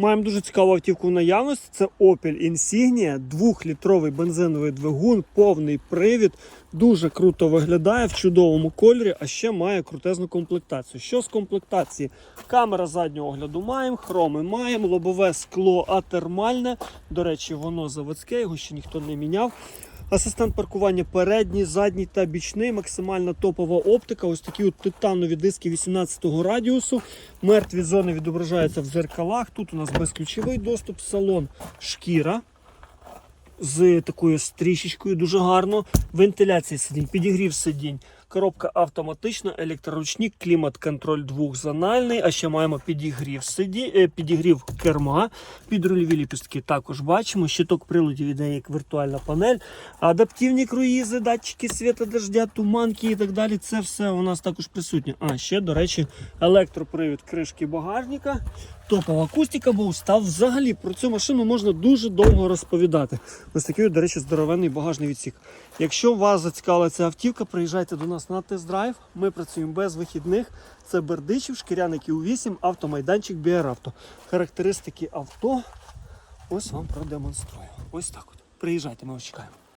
Маємо дуже цікаву автівку в наявності. Це Opel Insignia, двохлітровий бензиновий двигун, повний привід. Дуже круто виглядає в чудовому кольорі, а ще має крутезну комплектацію. Що з комплектації? Камера заднього огляду маємо, хроми маємо, лобове скло атермальне. До речі, воно заводське, його ще ніхто не міняв. Асистент паркування передній, задній та бічний, максимальна топова оптика. Ось такі от титанові диски 18-го радіусу. Мертві зони відображаються в зеркалах. Тут у нас безключовий доступ, салон шкіра з такою стрічечкою, дуже гарно. Вентиляція сидінь, підігрів сидінь, коробка автоматична, електроручник, клімат-контроль двохзональний, а ще маємо підігрів сиді, е, підігрів керма, підрульові ліпістки також бачимо. Щиток приладів іде як віртуальна панель, адаптивні круїзи, датчики світа, дождя, туманки і так далі. Це все у нас також присутнє. А ще, до речі, електропривід кришки багажника. Топова акустика, бо став взагалі про цю машину можна дуже довго розповідати. Ось такий, до речі, здоровенний багажний відсік. Якщо вас зацікавила ця автівка, приїжджайте до нас на тест-драйв. Ми працюємо без вихідних. Це Бердичів, шкіряник У8, автомайданчик Біаравто. Характеристики авто. Ось вам продемонструю. Ось так от. Приїжджайте, ми вас чекаємо.